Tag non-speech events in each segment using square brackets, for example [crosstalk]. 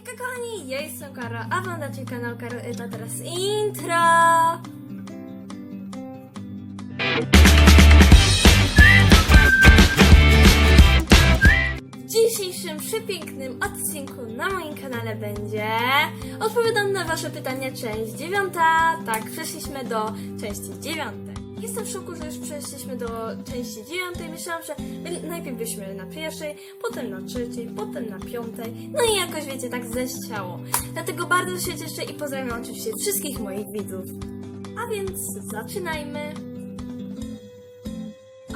Hejka kochani, ja jestem Karo, a wam dacie kanał Karo Eta teraz intro! W dzisiejszym przepięknym odcinku na moim kanale będzie odpowiadam na wasze pytania część dziewiąta. Tak, przeszliśmy do części dziewiątej. Jestem w szoku, że już przeszliśmy do części dziewiątej. Myślałam, że najpierw byliśmy na pierwszej, potem na trzeciej, potem na piątej. No i jakoś wiecie, tak zechciało. Dlatego bardzo się cieszę i pozdrawiam oczywiście wszystkich moich widzów. A więc zaczynajmy.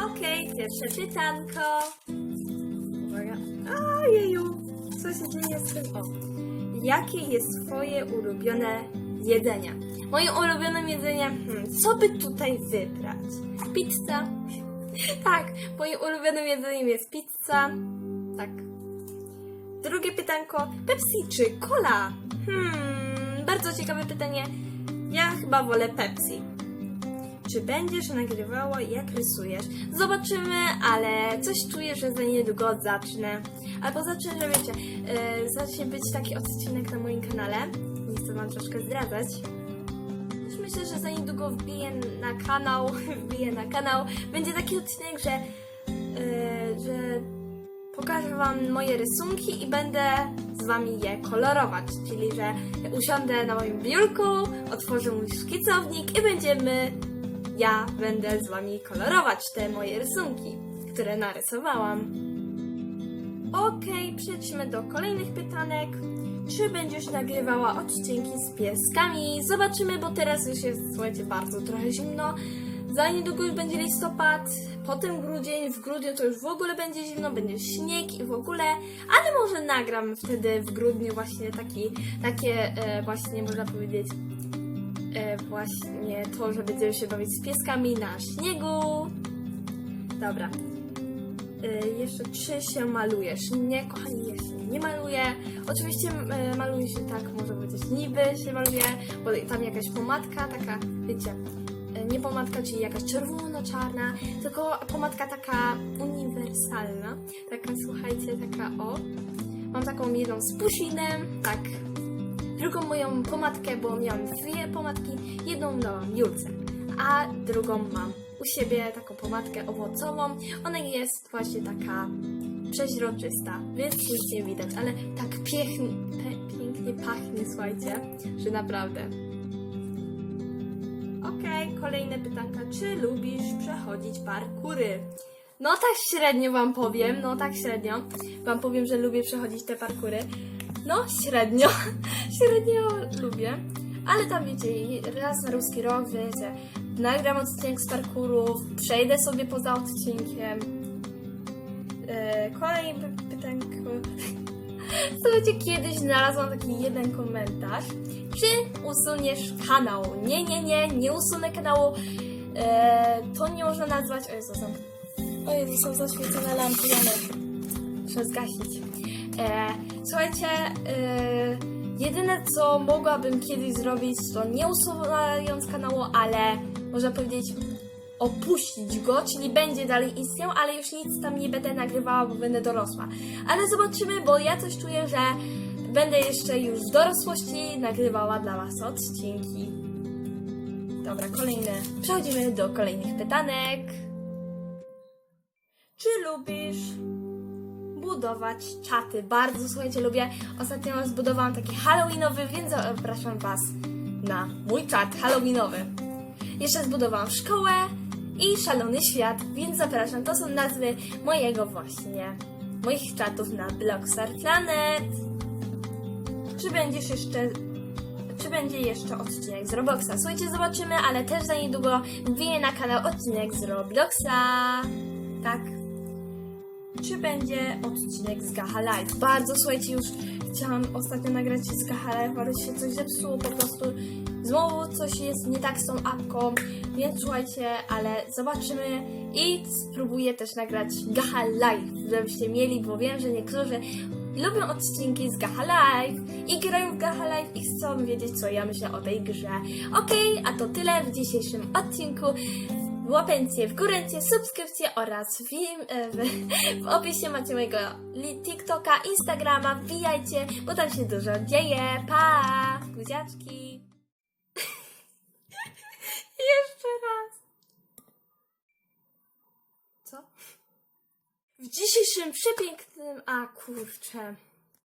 Okej, pierwsze pytanko. Uwaga. Ojeju, co się dzieje z tym? O. Jakie jest twoje ulubione jedzenie? Moje ulubione jedzenie, hmm, co by tutaj wybrać? Pizza. [laughs] tak, moim ulubionym jedzeniem jest pizza. Tak. Drugie pytanko, Pepsi czy cola? Hmm, bardzo ciekawe pytanie. Ja chyba wolę Pepsi. Czy będziesz nagrywała jak rysujesz? Zobaczymy, ale coś czuję, że za niedługo zacznę. Albo zacznę, że wiecie, yy, zacznie być taki odcinek na moim kanale. Chcę wam troszkę zdradzać. Już myślę, że za niedługo wbiję na kanał, [laughs] wbiję na kanał. Będzie taki odcinek, że, yy, że pokażę wam moje rysunki i będę z wami je kolorować. Czyli, że usiądę na moim biurku, otworzę mój szkicownik i będziemy ja będę z wami kolorować te moje rysunki, które narysowałam. Okej, przejdźmy do kolejnych pytanek. Czy będziesz nagrywała odcinki z pieskami? Zobaczymy, bo teraz już jest, słuchajcie, bardzo trochę zimno. Za niedługo już będzie listopad, potem grudzień, w grudniu to już w ogóle będzie zimno, będzie śnieg i w ogóle, ale może nagram wtedy w grudniu właśnie taki, takie e, właśnie można powiedzieć e, właśnie to, że będziemy się bawić z pieskami na śniegu. Dobra. E, jeszcze czy się malujesz? Nie, kochani, ja się nie maluję. Oczywiście e, maluję się tak, może powiedzieć niby się maluję, bo tam jakaś pomadka taka, wiecie, e, nie pomadka, czyli jakaś czerwono-czarna, tylko pomadka taka uniwersalna. Taka, słuchajcie, taka o. Mam taką jedną z pusinem, tak, drugą moją pomadkę, bo miałam dwie pomadki. Jedną dałam Julce, a drugą mam u siebie taką pomadkę owocową. Ona jest właśnie taka przeźroczysta, więc nic nie widać, ale tak pięknie, pięknie pachnie, słuchajcie, że naprawdę. Okej, kolejne pytanka. Czy lubisz przechodzić parkury? No tak średnio wam powiem, no tak średnio wam powiem, że lubię przechodzić te parkury. No średnio, [laughs] średnio lubię, ale tam wiecie, raz na ruski rok, wiecie, nagram odcinek z parkurów, przejdę sobie poza odcinkiem. E, kolejne py- pytanko. [laughs] Słuchajcie, kiedyś znalazłam taki jeden komentarz. Czy usuniesz kanał? Nie, nie, nie, nie usunę kanału. E, to nie można nazwać. O Jezu, są, o Jezu, są zaświecone lampy, Janek. Muszę zgasić. E, słuchajcie, e, jedyne co mogłabym kiedyś zrobić, to nie usuwając kanału, ale można powiedzieć opuścić go, czyli będzie dalej istniał, ale już nic tam nie będę nagrywała, bo będę dorosła. Ale zobaczymy, bo ja coś czuję, że będę jeszcze już w dorosłości nagrywała dla Was odcinki. Dobra, kolejne. Przechodzimy do kolejnych pytanek. Czy lubisz budować czaty? Bardzo, słuchajcie, lubię. Ostatnio zbudowałam taki halloweenowy, więc zapraszam Was na mój czat halloweenowy. Jeszcze zbudowałam szkołę i szalony świat, więc zapraszam. To są nazwy mojego właśnie, moich czatów na Blockstar Planet. Czy będziesz jeszcze, czy będzie jeszcze odcinek z Robloxa? Słuchajcie, zobaczymy, ale też za niedługo wbiję na kanał odcinek z Robloxa. Tak. Czy będzie odcinek z Gaha Live? Bardzo, słuchajcie, już chciałam ostatnio nagrać z Gaha Live, ale się coś zepsuło po prostu. Znowu coś jest nie tak z tą apką, więc słuchajcie, ale zobaczymy i spróbuję też nagrać Gaha Live, żebyście mieli, bo wiem, że niektórzy lubią odcinki z Gaha Live i grają w Gaha Live i chcą wiedzieć, co ja myślę o tej grze. Okej, a to tyle w dzisiejszym odcinku. Łapencję w górę, subskrypcję oraz w, e, w, w opisie macie mojego TikToka, Instagrama, wbijajcie, bo tam się dużo dzieje. Pa! Buziaczki! [laughs] Jeszcze raz. Co? W dzisiejszym przepięknym... A kurczę...